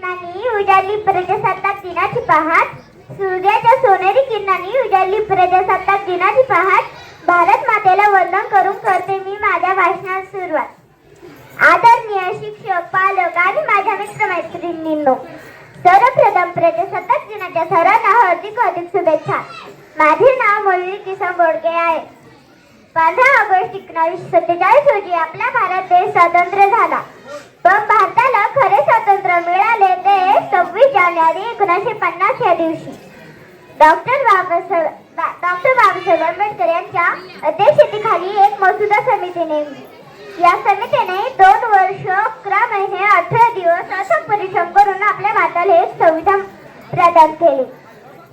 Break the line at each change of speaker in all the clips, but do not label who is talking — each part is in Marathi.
किरणांनी उजाडली प्रजासत्ताक दिनाची पहाट. सूर्याच्या सोनेरी किरणांनी उजाडली प्रजासत्ताक दिनाची पहाट. भारत मातेला वंदन करून करते मी माझ्या भाषणात सुरुवात. आदरणीय शिक्षक पालक आणि माझ्या मित्रमैत्रिणींनो सर्वप्रथम प्रजासत्ताक दिनाच्या सर्वांना हार्दिक हार्दिक शुभेच्छा. माझे नाव मयुरी किसन बोडके आहे. पंधरा ऑगस्ट एकोणावीसशे सत्तेचाळीस रोजी आपला भारत देश स्वतंत्र झाला. जानेवारी एकोणीसशे पन्नास या दिवशी. डॉक्टर बाबासाहेब डॉक्टर बाबासाहेब आंबेडकर यांच्या अध्यक्षतेखाली एक मसुदा समिती नेमली. या समितीने दोन वर्ष अकरा महिने अठरा दिवस अथक परिश्रम करून आपल्या भारताला एक संविधान प्रदान केले.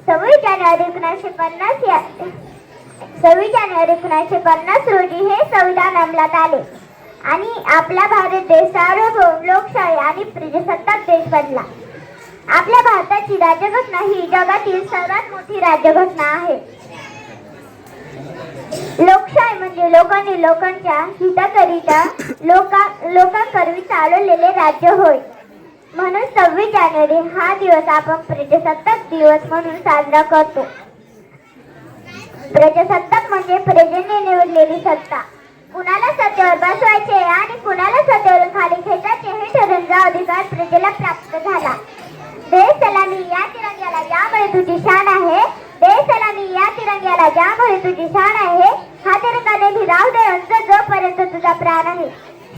सव्वीस जानेवारी एकोणीसशे पन्नास या सव्वीस जानेवारी एकोणीसशे पन्नास रोजी हे संविधान अंमलात आले आणि आपला भारत देश सार्वभौम लोकशाही आणि प्रजासत्ताक देश बनला. आपल्या भारताची राज्यघटना ही जगातील सर्वात मोठी राज्यघटना आहे. लोकशाही म्हणजे लोकांनी लोकांच्या हिताकरिता लोका लोकांकरवी चालवलेले राज्य होय. म्हणून सव्वीस जानेवारी हा दिवस आपण प्रजासत्ताक दिवस म्हणून साजरा करतो. प्रजासत्ताक म्हणजे प्रजेने निवडलेली सत्ता. कुणाला सत्तेवर बसवायचे आणि कुणाला सत्तेवरून खाली तुझी शान आहे. दे सलामी या तिरंग्याला ज्यामुळे तुझी शान आहे. हा तिरंगा नेहमी राहू दे अंत जोपर्यंत तुझा प्राण आहे.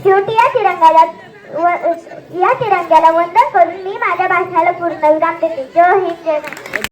शेवटी या तिरंगाला व- या तिरंग्याला वंदन करून मी माझ्या भाषणाला पूर्ण विराम देते. जय हिंद जय